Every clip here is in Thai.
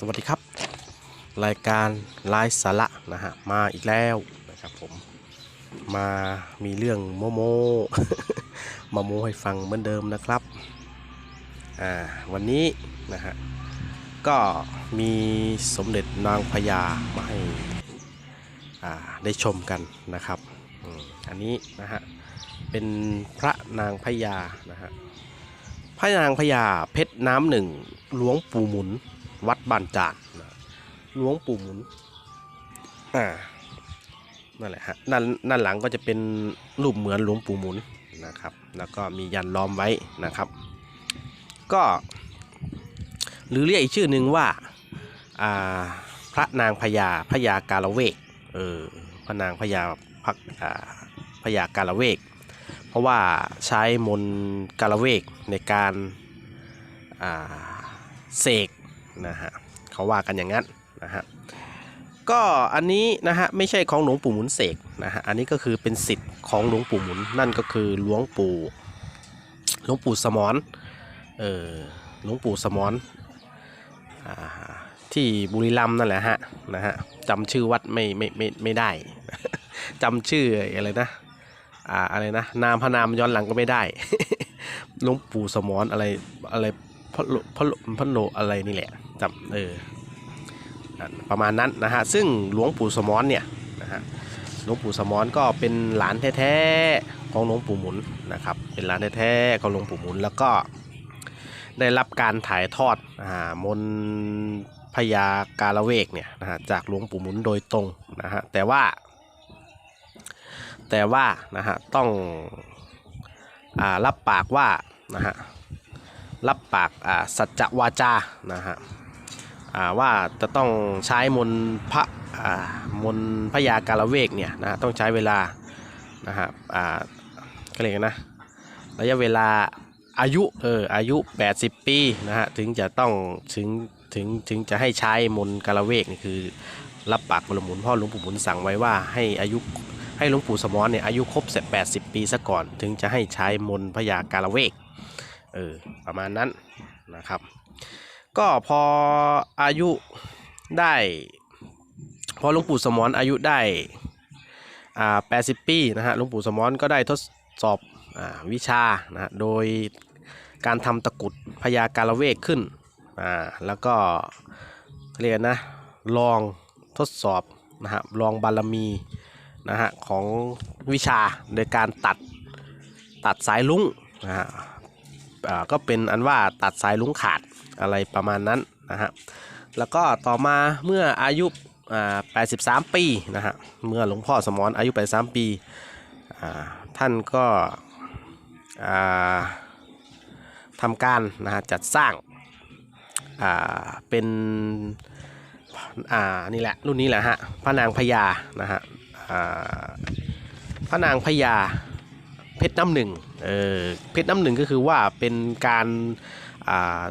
สวัสดีครับ รายการไลฟ์สาระนะฮะมาอีกแล้วนะครับผมมามีเรื่องโมโมมาโมให้ฟังเหมือนเดิมนะครับอ่าวันนี้นะฮะก็มีสมเด็จนางพญามาให้อ่าได้ชมกันนะครับอันนี้นะฮะเป็นพระนางพญานะฮะพระนางพญาเพชรน้ำหนึ่งหลวงปู่หมุน วัดบ้านจานะหลวงปู่หมุนอ่านั่นแหละฮะด้านด้านหลังก็จะเป็นรูปเหมือนหลวงปู่หมุนนะครับ แล้วก็มียันล้อมไว้นะครับ ก็หรือเรียกอีกชื่อหนึ่งว่าอ่าพระนางพญาพญาการเวกเออพระนางพญาพักอ่าพญาการเวก เพราะว่าใช้มนกาละเวกในการเสก นะฮะเขาว่ากันอย่างนั้นนะฮะก็อันนี้นะฮะไม่ใช่ของหลวงปู่หมุนเสกนะฮะอันนี้ก็คือเป็นสิทธิ์ของหลวงปู่หมุนนั่นก็คือหลวงปู่หลวงปู่สมรเออหลวงปู่สมรอ่าที่บุรีรัมย์นั่นแหละฮะนะฮะจำชื่อวัดไม่ไม่ไม่ไม่ได้ จำชื่ออะไรนะอ่าอะไรนะนามพระนามย้อนหลังก็ไม่ได้หลวงปู่สมรอะไรอะไรพระโลพระโลพระโลอะไรนี่แหละ จำเออประมาณนั้นนะฮะซึ่งหลวงปู่สมรเนี่ยนะฮะหลวงปู่สมรก็เป็นหลานแท้ๆของหลวงปู่หมุนนะครับเป็นหลานแท้ๆของหลวงปู่หมุนแล้วก็ได้รับการถ่ายทอดอ่ามนพญาการเวกเนี่ยนะฮะจากหลวงปู่หมุนโดยตรงนะฮะแต่ว่า แต่ว่านะฮะต้องอารับปากว่านะฮะรับปากอ่าสัจจวาจานะฮะ ว่าจะต้องใช้มนพระมนต์พญาการเวกเนี่ยนะต้องใช้เวลานะฮะอ่าก็เรียกกันนะระยะเวลาอายุเอออายุ 80 ปีนะฮะถึงจะต้องถึงถึงถึงจะให้ใช้มนการเวกนี่คือ รับปากหลวงปู่หมุนพ่อหลวงปู่หมุนสั่งไว้ว่าให้อายุให้หลวงปู่สมรเนี่ยอายุครบเสร็จ80 ปีซะก่อน ถึงจะให้ใช้มนพญาการเวกเออประมาณนั้นนะครับ ก็พออายุได้ พอหลวงปู่สมรอายุได้อ่า80ปีนะฮะหลวงปู่สมรก็ได้ทดสอบอวิชานะโดยการทำตะกุดพญาการเวกขึ้นอ่าแล้วก็เรียกนะลองทดสอบนะฮะลองบารมีนะฮะของวิชาโดยการตัดตัดสายลุงนะฮะ ก็เป็นอันว่าตัดสายลุงขาดอะไรประมาณนั้นนะฮะแล้วก็ต่อมาเมื่ออายุ 83 ปีนะฮะเมื่อหลวงพ่อสมรอายุ 83 ปีท่านก็ทำการนะฮะจัดสร้างาเป็นนี่แหละรุ่นนี้แหละฮะพระนางพญานะฮะพระนางพญา เพชรน้ำหนึ่งเออเพชรน้ำหนึ่งก็คือว่าเป็นการอ่า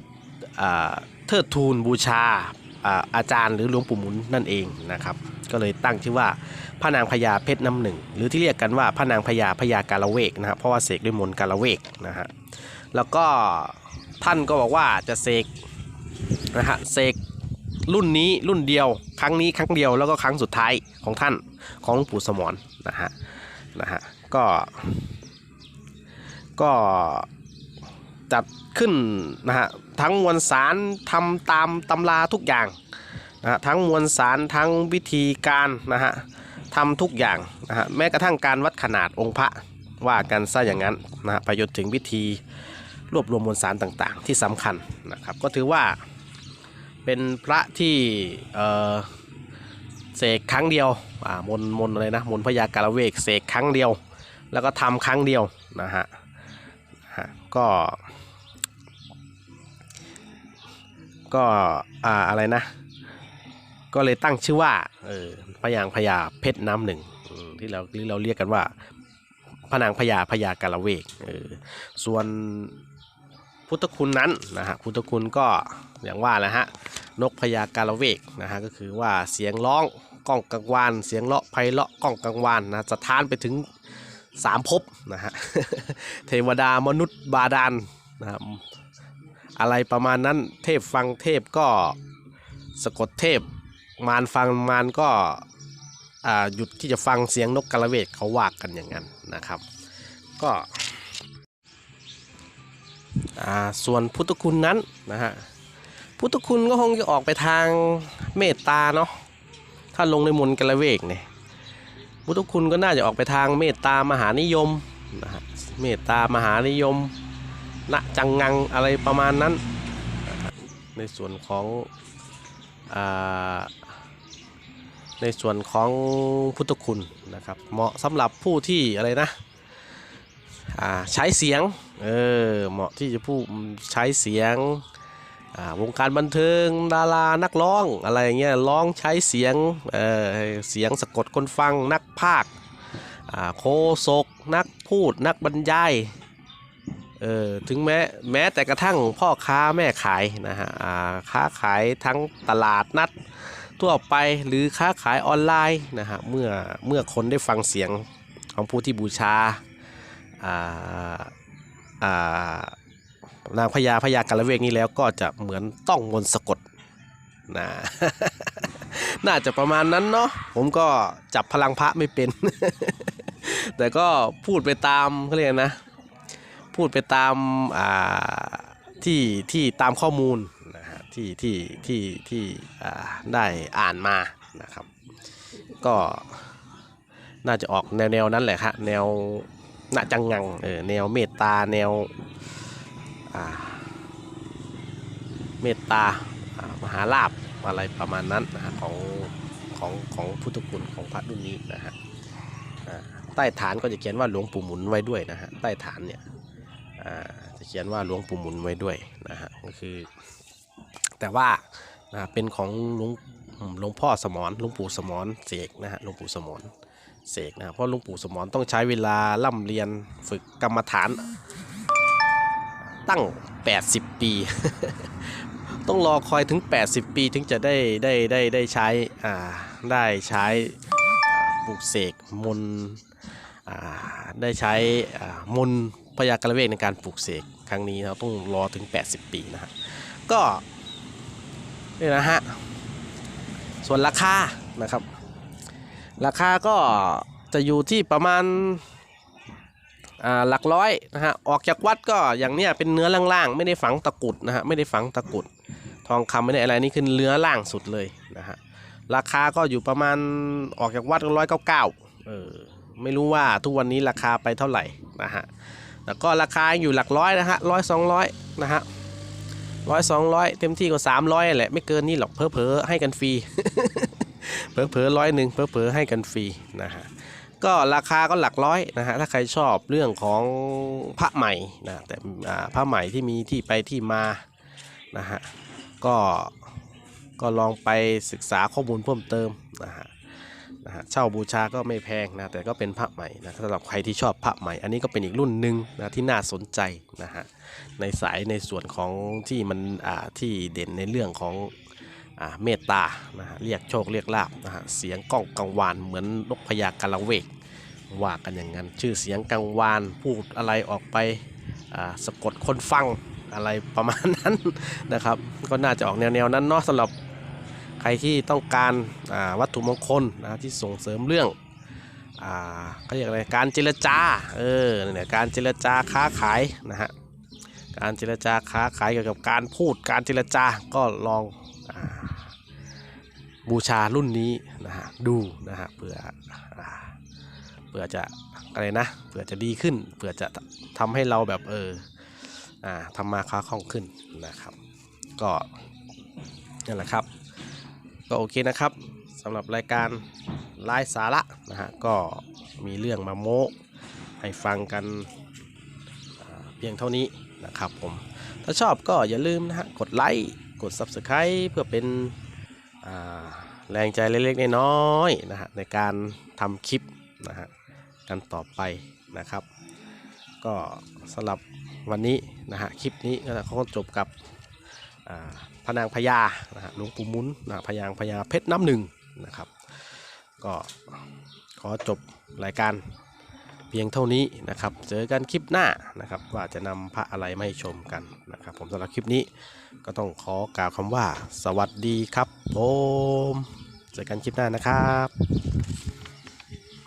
อ่าเทิดทูนบูชาอ่าอาจารย์หรือหลวงปู่หมุนนั่นเองนะครับ ก็เลยตั้งชื่อว่าพระนางพญาเพชรน้ำหนึ่งหรือที่เรียกกันว่าพระนางพญาพญาการเวกนะครับเพราะว่าเสกด้วยมนต์การเวกนะฮะแล้วก็ท่านก็บอกว่าจะเสกนะฮะเสกรุ่นนี้รุ่นเดียวครั้งนี้ครั้งเดียวแล้วก็ครั้งสุดท้ายของท่านของหลวงปู่สมรนะฮะนะฮะก็ ก็จัดขึ้นนะฮะทั้งมวลสารทำตามตำราทุกอย่างนะฮะทั้งมวลสารทั้งวิธีการนะฮะทำทุกอย่างนะฮะแม้กระทั่งการวัดขนาดองค์พระว่ากันซะอย่างนั้นนะฮะไปจนถึงวิธีรวบรวมมวลสารต่างๆ ที่สำคัญนะครับก็ถือว่าเป็นพระที่เออเสกครั้งเดียวอ่ามนมนอะไรนะมนพญาการเวกเสกครั้งเดียว แล้วก็ทำครั้งเดียวนะฮะ ฮะก็ ก็อ่าอะไรนะ ก็เลยตั้งชื่อว่าเออพญางพญาเพชรน้ำหนึ่งที่เราที่เราเรียกกันว่าพนางพญาพญาการเวกเออส่วนพุทธคุณนั้นนะฮะพุทธคุณก็อย่างว่าแหละฮะนกพญาการเวกนะฮะก็คือว่าเสียงร้องก้องกังวาน เสียงเลาะไพเราะก้องกังวานนะสะท้านไปถึง สามภพนะฮะเทวดามนุษย์บาดาลนะครับอะไรประมาณนั้นเทพฟังเทพก็สะกดเทพมารฟังมารก็หยุดที่จะฟังเสียงนกกระเวกเขาว่ากันอย่างนั้นนะครับ ก็ส่วนพุทธคุณนั้นนะฮะพุทธคุณก็คงจะออกไปทางเมตตาเนาะถ้าลงในมนกระเวกเนี่ย พุทธคุณก็น่าจะออกไปทางเมตตามหานิยมนะฮะเมตตามหานิยมณจังงังอะไรประมาณนั้น ในส่วนของอในส่วนของพุทธคุณนะครับ เหมาะสำหรับผู้ที่อะไรนะใช้เสียงเออเหมาะที่จะพูดใช้เสียง วงการบันเทิงดารานักร้องอะไรอย่างเงี้ยร้องใช้เสียงเออเสียงสะกดคนฟังนักพากย์อ่าโคศกนักพูดนักบรรยายเออถึงแม้แม้แต่กระทั่งพ่อค้าแม่ขายนะฮะค้าขายทั้งตลาดนัดทั่วไปหรือค้าขายออนไลน์นะฮะเมื่อเมื่อคนได้ฟังเสียงของผู้ที่บูชาอ่าอ่า นางพญาพญากาละเวกนี้แล้วก็จะเหมือนต้องมนต์สะกดนะน่าจะประมาณนั้นเนาะผมก็จับพลังพระไม่เป็น แต่ก็พูดไปตามเขาเรียกนะ พูดไปตามอ่าที่ที่ตามข้อมูลนะฮะที่ที่ที่ที่อ่าได้อ่านมานะครับ ก็น่าจะออกแนวแนวนั้นแหละครับแนวณจังงังเออแนวเมตตาแนว เมตตามหาลาบอะไรประมาณนั้นนะฮะของของของพุทธคุณของพระรุ่นนี้นะฮะใต้ฐานก็จะเขียนว่าหลวงปู่หมุนไว้ด้วยนะฮะใต้ฐานเนี่ยจะเขียนว่าหลวงปู่หมุนไว้ด้วยนะฮะก็คือ แต่ว่านะเป็นของหลวงหลวงพ่อสมรหลวงปู่สมรเสกนะฮะหลวงปู่สมรเสกนะเพราะหลวงปู่สมรต้องใช้เวลาล่ำเรียนฝึกกรรมฐาน ตั้ง 80 ปี ต้องรอคอยถึง 80 ปีถึงจะได้ได้ได้ได้ใช้อ่าได้ใช้ปลูกเสกมนได้ใช้มนพยากรเวกในการปลูกเสกครั้งนี้เราต้องรอถึง 80 ปีนะฮะก็นี่นะฮะส่วนราคานะครับ ราคาก็จะอยู่ที่ประมาณ หลักร้อยนะฮะออกจากวัดก็อย่างเนี้ยเป็นเนื้อล่างๆ ไม่ได้ฝังตะกุดนะฮะไม่ได้ฝังตะกุด ทองคำไม่ได้อะไรนี่คือเนื้อล่างสุดเลยนะฮะราคาก็อยู่ประมาณออกจากวัดร้อยเก้าเก้าเออไม่รู้ว่าทุกวันนี้ราคาไปเท่าไหร่นะฮะแล้วก็ราคาอยู่หลักร้อยนะฮะร้อยสองร้อยนะฮะร้อยสองร้อยเต็มที่ก็สามร้อยแหละไม่เกินนี่หรอกเพอเพอให้กันฟรีเผลอร้อยหนึ่งเผลอให้กันฟรีนะฮะ ก็ราคาก็หลักร้อยนะฮะถ้าใครชอบเรื่องของพระใหม่นะแต่พระใหม่ที่มีที่ไปที่มานะฮะก็ก็ลองไปศึกษาข้อมูลเพิ่มเติมนะฮะนะฮะเช่าบูชาก็ไม่แพงนะแต่ก็เป็นพระใหม่นะสำหรับใครที่ชอบพระใหม่ อันนี้ก็เป็นอีกรุ่นหนึ่งนะที่น่าสนใจนะฮะในสายในส่วนของที่มันอ่าที่เด่นในเรื่องของ เมตตานะฮะเรียกโชคเรียกลาบนะฮะเสียงก้องกังวานเหมือนนกพญากาละเวกว่ากันอย่างนั้น ชื่อเสียงกังวานพูดอะไรออกไปสะกดคนฟังอะไรประมาณนั้นนะครับ ก็น่าจะออกแนวๆนั้นเนาะสำหรับใครที่ต้องการาวัตถุมงคลนะที่ส่งเสริมเรื่องเขาเรียกอะไรการเจรจาเออเนี่ยการเจรจาค้าขายนะฮะการเจรจาค้าขายเกี่ยวกับการพูดการเจรจาก็ลอง บูชารุ่นนี้นะฮะดูนะฮะเผื่อเผื่อจะอะไรนะเผื่อจะดีขึ้นเผื่อจะทำให้เราแบบเอออ่าทำมาค้าคล่องขึ้นนะครับ ก็นั่นแหละครับ ก็โอเคนะครับสำหรับรายการไลฟ์สาระนะฮะก็มีเรื่องมาโม้ให้ฟังกันเพียงเท่านี้นะครับผม ถ้าชอบก็อย่าลืมนะฮะกดไลค์ กด Subscribe เพื่อเป็นแรงใจเล็กๆน้อยๆนะฮะในการทำคลิปนะฮะกันต่อไปนะครับ ก็สำหรับวันนี้นะฮะคลิปนี้ก็คงจบกับพนางพญานะฮะหลวงปู่มุนนะพญางพญาเพชรน้ำหนึ่งนะครับ ก็ขอจบรายการ เพียงเท่านี้นะครับ เจอกันคลิปหน้านะครับ ว่าจะนำพระอะไรมาให้ชมกันนะครับ ผมสำหรับคลิปนี้ก็ต้องขอกล่าวคำว่า สวัสดีครับผมเจอกันคลิปหน้านะครับ